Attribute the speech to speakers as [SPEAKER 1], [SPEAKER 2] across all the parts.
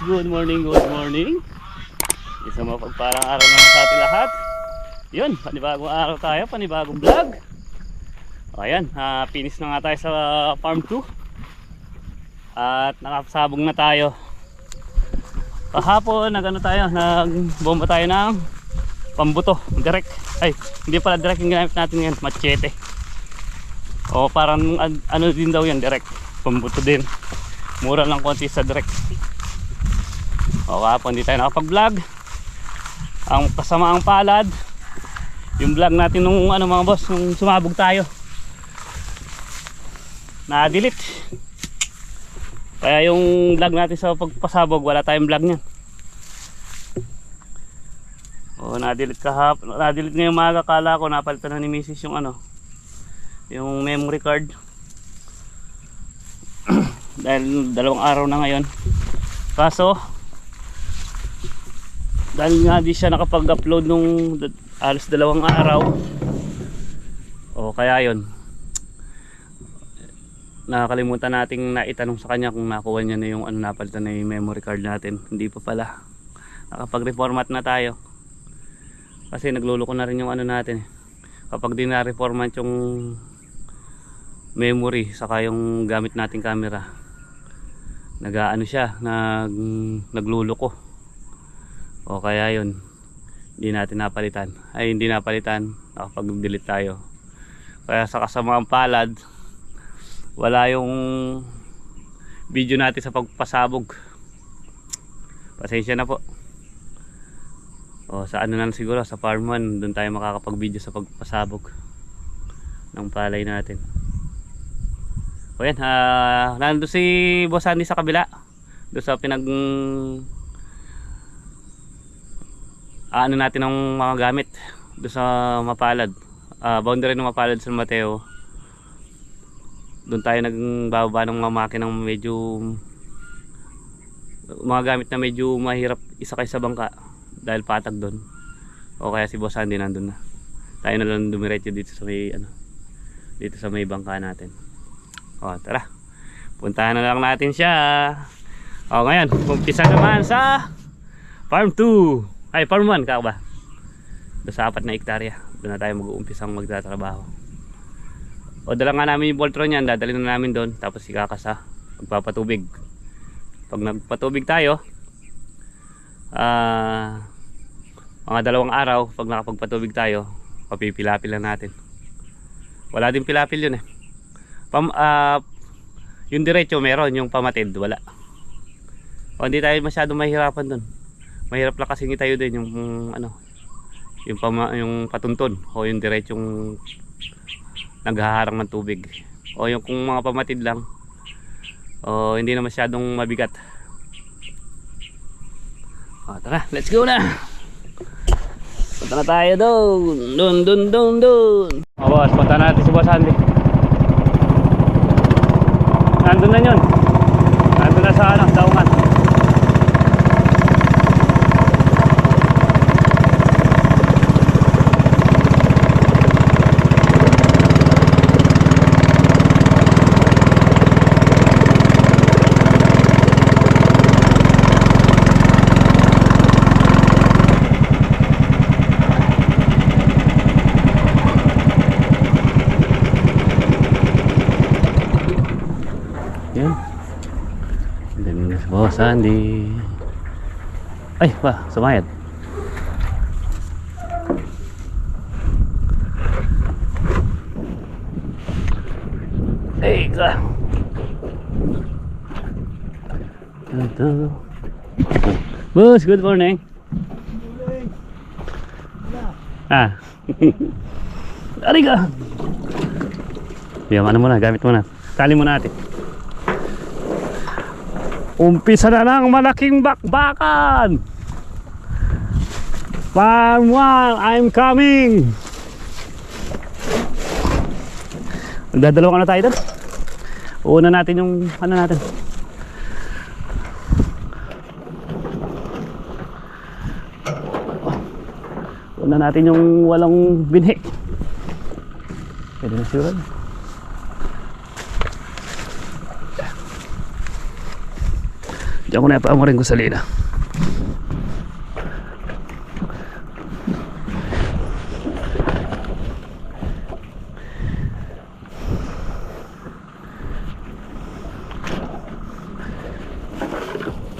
[SPEAKER 1] boss, good morning, good morning. Isang mapagparang araw naman sa ating lahat. Yun, panibagong araw tayo, panibagong vlog. O ayan, ah, finish na nga tayo sa farm 2. At nakasabog na tayo. Kahapon, nagano tayo, nagbomba tayo ng pambuto, direct. Ay, hindi pala direct yung ginamit natin ngayon, machete. O parang an- ano din daw yan, direct. Pambuto din. Mura lang konti sa direct. O kahapon hindi tayo nakapag-vlog. Ang kasama ang palad. Yung vlog natin nung ano mga boss, nung sumabog tayo. Na-delete. Kaya yung vlog natin sa pagpasabog, wala tayong vlog niyan. O na-delete kahapon, na-delete ngayong maga kala ko napalitan na ni Mrs. yung ano, yung memory card dahil dalawang araw na ngayon kaso dahil nga di siya nakapag-upload nung alos dalawang araw. O kaya yon nakakalimutan nating naitanong sa kanya kung nakuha niya na yung ano napalitan na yung memory card natin. Hindi pa pala. Nakapag-reformat na tayo. Kasi nagluloko na rin yung ano natin eh. kapag di na-reformat yung memory saka yung gamit nating camera nagaano siya nag nagluloko o kaya yun hindi natin napalitan. Ay hindi napalitan. Nakapag delete tayo. Kaya sa kasamaang palad wala yung video natin sa pagpasabog. Pasensya na po. O sa ano na siguro sa farm 1 doon tayo makakapag video sa pagpasabog ng palay natin. O yan, ah, nandun si Boss Andy sa kabila. Doon sa pinag... ano natin ng mga gamit. Doon sa Mapalad. Ah, boundary ng Mapalad San Mateo. Doon tayo nagbababa ng mga makinang medyo... mga gamit na medyo mahirap isakay sa bangka. Dahil patag doon. O kaya si Boss Andy nandun na. Tayo na lang dumiretso dito sa may ano dito sa may bangka natin. O, tara. Puntahan na lang natin siya. O, ngayon, umpisa naman sa Farm 2. Ay, Farm 1 ka ba? Sa apat na hektarya. Doon na tayo mag-uumpisang magtatrabaho. O, dala nga namin yung Voltron yan. Dadalhin na namin doon. Tapos ikakasa. Magpapatubig. Pag nagpatubig tayo, ah, mga dalawang araw, pag nakapagpatubig tayo, papipilapil lang natin. Wala din pilapil yun eh. Pam, ah, yung diretso meron, yung pamatid wala. O hindi tayo masyado mahirapan doon. Mahirap lang kasi tayo din yung ano, yung pama, yung patunton o yung diretsong naghaharang ng tubig. O yung kung mga pamatid lang. O hindi na masyadong mabigat. O tara, let's go na. Punta na tayo doon. Doon, doon, doon, doon. O boss, punta natin si Boss Andy. Nandun na yun. Nandun na sa ano, daungan. Yan. Na si Boss Andy. Ay, ba, sumayad. Ay, ka. Ito. Boss, good morning. Ah. Ari ka. Yan, ano muna, gamit muna. Tali muna natin. Umpisa na ng malaking bakbakan. Farm 1, I'm coming. Magdadalawa ka na tayo doon. Una natin yung ano natin. Una natin yung walang binhi. Pwede na siguro. Diyan ko na pa mo rin ko sa lina.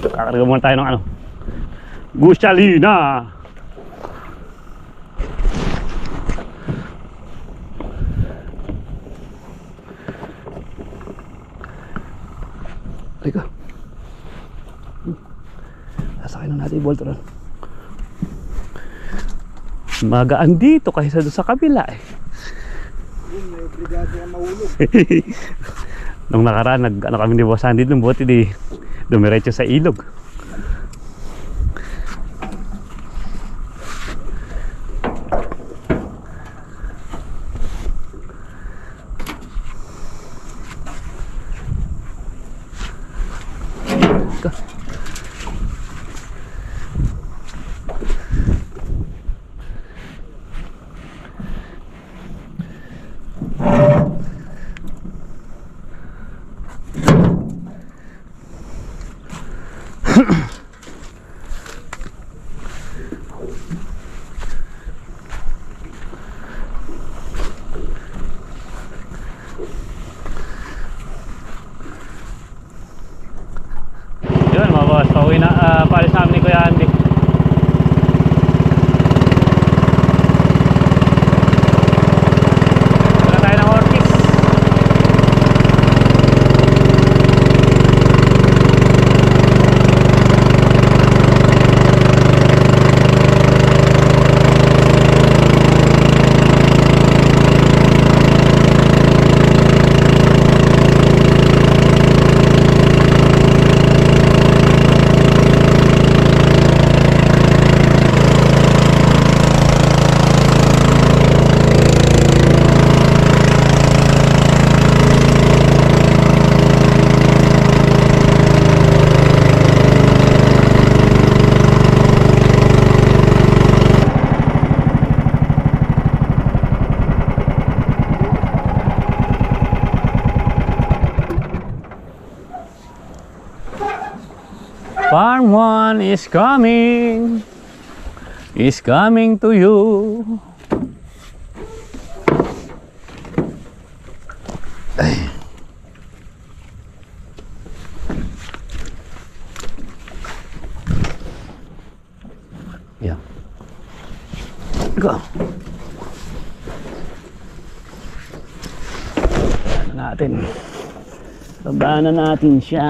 [SPEAKER 1] Kakarga muna tayo ng ano. Gusalina! Halika. Yung Voltron. Magaan dito kaysa doon sa kabila eh.
[SPEAKER 2] May na mahulog.
[SPEAKER 1] Nung nakaraan, nag, ano kami ni Boss Andy nung buti di dumiretso sa ilog. Ka- Yun boss, pauwi na, uh, paalis namin ni Kuya Andy. Wala tayo ng Ortiz. Farm one is coming. Is coming to you. Ay. Yeah. Go. Natin? Babaan na natin siya.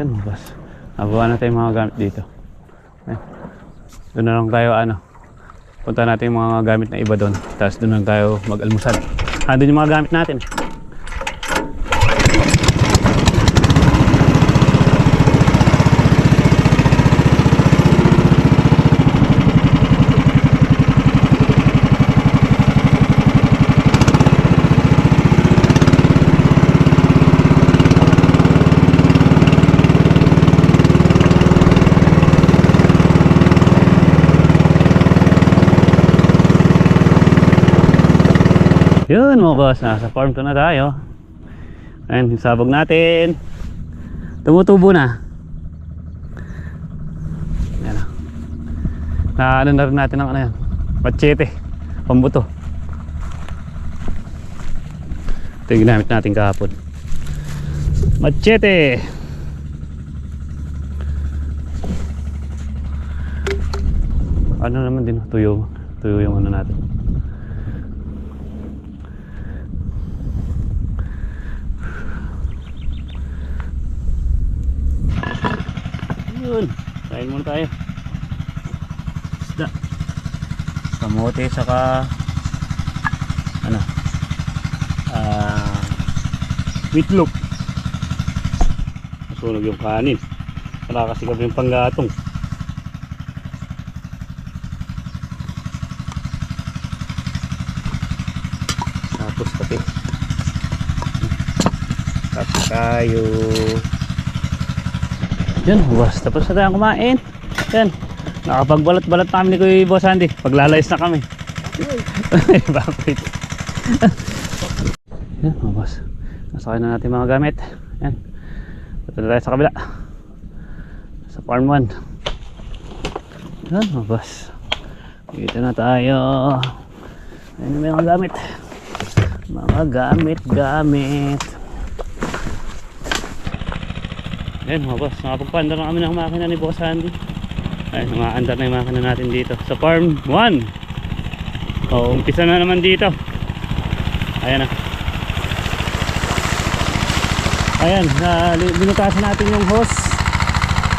[SPEAKER 1] Yan mga boss. Nagawa na tayong mga gamit dito. Ayan. Doon na lang tayo ano. Punta natin yung mga gamit na iba doon. Tapos doon lang tayo mag-almusal. Doon yung mga gamit natin. Yun mga boss, nasa farm to na tayo. Ayan, yung sabog natin. Tumutubo na. Ayan na. Na ano na rin natin ng ano yan. Machete. Pambuto. Ito yung ginamit natin kahapon. Machete. Ano naman din, tuyo. tuyo yung ano natin. Yun. Kain muna tayo. Isda. Kamote saka ano? Ah, meatloaf. Masunog yung kanin. Wala kasi yung panggatong. Tapos kape. Kape tayo. Yan, boss. Tapos na tayong kumain. Yan. Nakapagbalat-balat na kami ni Boss Andy. Paglalayas na kami. Bakit? Yan, mga boss. Nasakay na natin mga gamit. Yan. Na tayo sa kabila. Sa farm 1. Yan, mga boss. Dito na tayo. Ayun na mga gamit. Mga gamit, gamit. Ayun mga boss, nakapagpanda na kami ng makina ni Boss Andy. Ayun, umaandar na yung makina natin dito sa farm 1. O, umpisa na naman dito. Ayan na. Ayan, na, binutasan natin yung hose.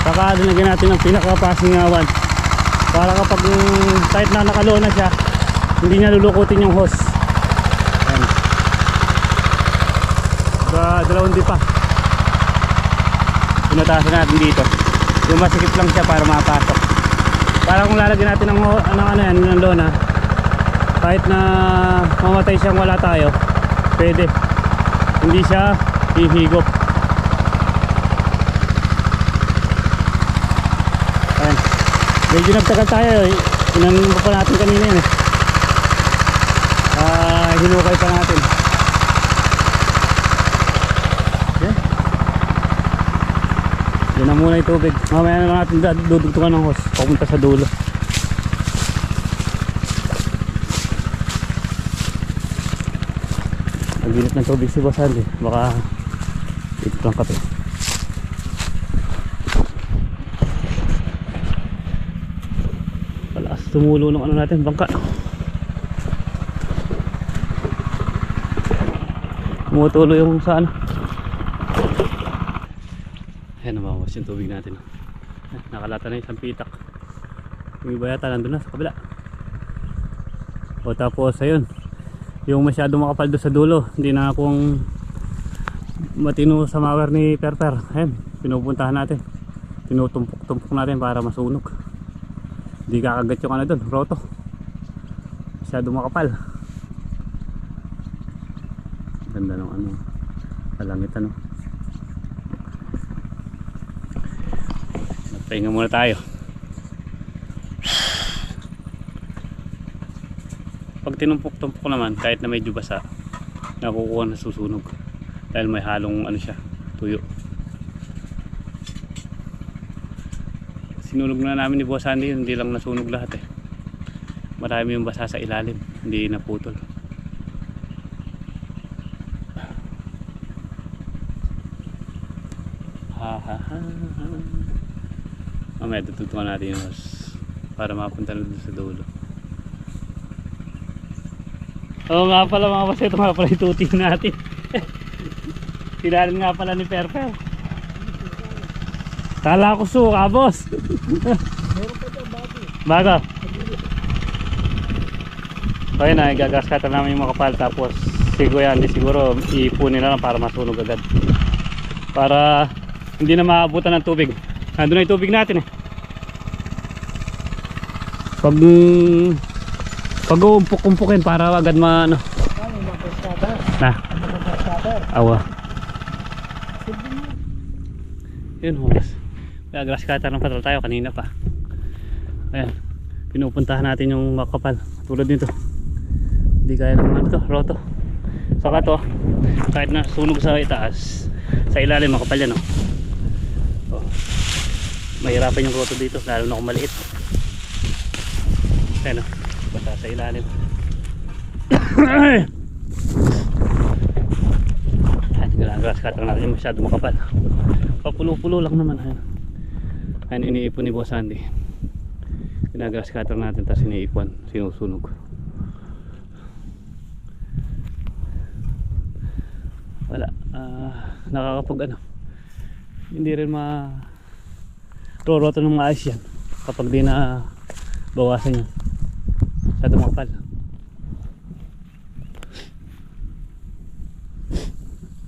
[SPEAKER 1] Saka dinagyan natin ng pinaka-pasingawan. Para kapag mm, kahit na nakaloon na siya, hindi niya lulukutin yung hose. Ayan. Sa dalawang di pa. Pinutasan natin dito. Yung lang siya para makapasok. Para kung lalagyan natin ng, ng ano yan, ng lona, kahit na mamatay siyang wala tayo, pwede. Hindi siya hihigop. Ayan. Medyo nagtagal tayo. eh. Inanong pa natin kanina yun eh. Ah, hinukay pa natin. Ayan. Yan na muna yung tubig. Mamaya na natin dudugtungan ng hose. Papunta sa dulo. Naginit ng tubig si Boss Andy. Baka ito lang kape. Palakas tumulo ng ano natin, bangka. Tumutulo yung sa ano. Ayan na mga boss yung tubig natin. Nakalata na isang pitak. Yung iba yata nandun na sa kabila. O tapos ayun. Yung masyado makapal doon sa dulo. Hindi na akong matino sa mower ni Perper. Ayan, pinupuntahan natin. Tinutumpok-tumpok natin para masunog. Hindi kakagat yung ano doon, roto. Masyado makapal. Ganda ng ano, palangit ano. Pahinga muna tayo. Pag tinumpok-tumpok naman, kahit na medyo basa, nakukuha na susunog. Dahil may halong ano siya, tuyo. Sinunog na namin ni Boss Andy, hindi lang nasunog lahat eh. Marami yung basa sa ilalim, hindi naputol. Mamaya tututukan natin yung hose para mapunta na dun sa dulo. Oo nga pala mga boss, ito nga pala tuti natin. Kinarin nga pala ni Perper. Kala ko suka boss.
[SPEAKER 2] Meron pa dyan bago.
[SPEAKER 1] Bago. So yun na, igagas cutter namin yung mga kapal tapos siguro yan, siguro ipunin na lang para masunog agad. Para hindi na maabutan ng tubig. Nandun na yung tubig natin eh. Pag pag uumpok-umpukin para agad ma ano,
[SPEAKER 2] Ano yung mga pescada?
[SPEAKER 1] na awa. Yun humas. Kaya grass cutter ng patrol tayo kanina pa. Ayan. Pinupuntahan natin yung makapal. Tulad nito. Hindi kaya ng ano to, roto. Saka to, kahit na sunog sa itaas, sa ilalim makapal yan oh. oh. Mahirapan yung roto dito, lalo na kung maliit. Ayan oh, basta sa ilalim. Ay! Ayan, grass cutter natin yung masyado makapal. Papulo-pulo lang naman. Ayan. Ayan, iniipon ni Boss Andy. Ginagrass cutter natin tapos iniikwan, sinusunog. Wala. ah nakakapag ano. Hindi rin ma roroto ng maayos yan kapag di na bawasan yan. Sa tumakal.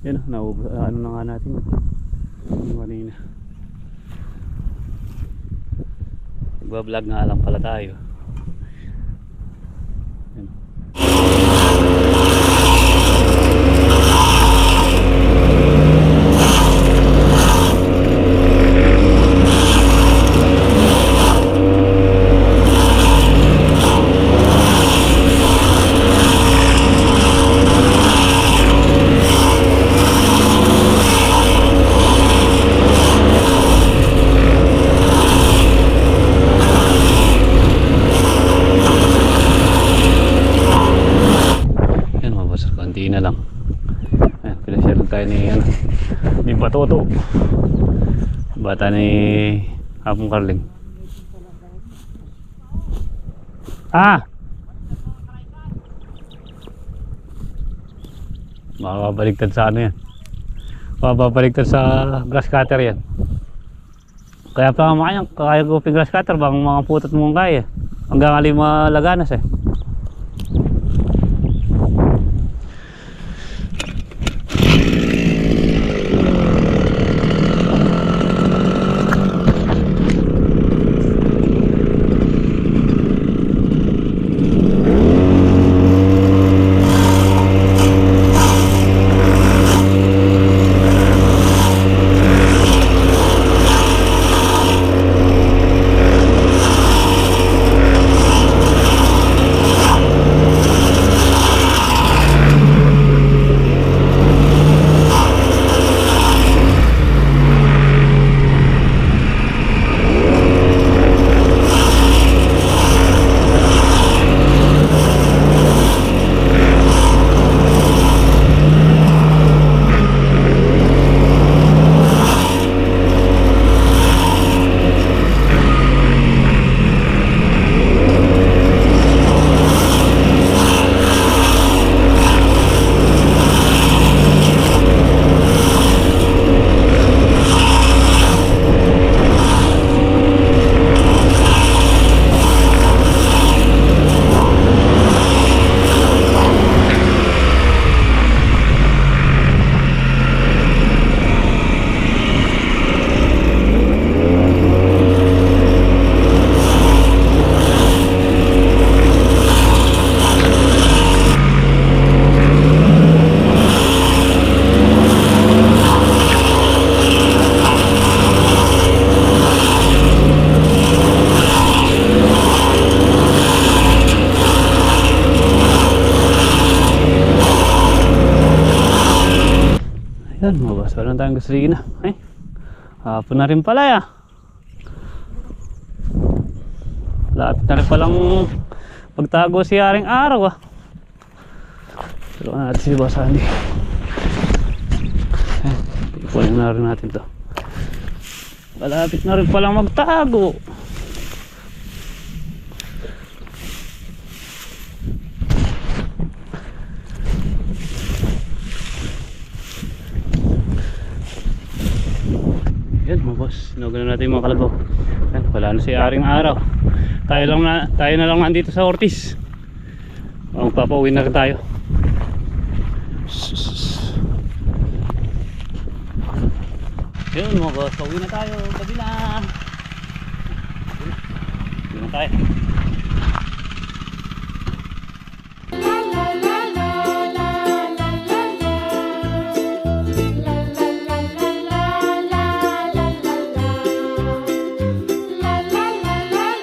[SPEAKER 1] Yan naubos. ah, ano na nga natin. Yung kanina. Nagbablog nga lang pala tayo. Yan. Yan mga boss, konti na lang. Ayan, pinashare tayo ni, ano, ni Batoto. Bata ni Hapong Carling. Ah! Makabaligtad sa ano yan. Makabaligtad sa grass cutter yan. Kaya pa kaya ko grass cutter bang mga putot mong kaya. Hanggang alima laganas eh. Boss. Wala na tayong gasolina. Ay, hapon na rin pala ya. Lapit na rin palang pagtago si Haring Araw ah. Tulungan natin si Boss Andy. Ayan, ipunin na rin natin to. Malapit na rin palang magtago. Yan mga boss, sinugan na natin yung mga kalabaw. Wala na si Aring Araw. Tayo lang na, tayo na lang nandito sa Ortiz. Magpapauwi na tayo. Yun mga boss, pauwi na tayo. Gabi na tayo.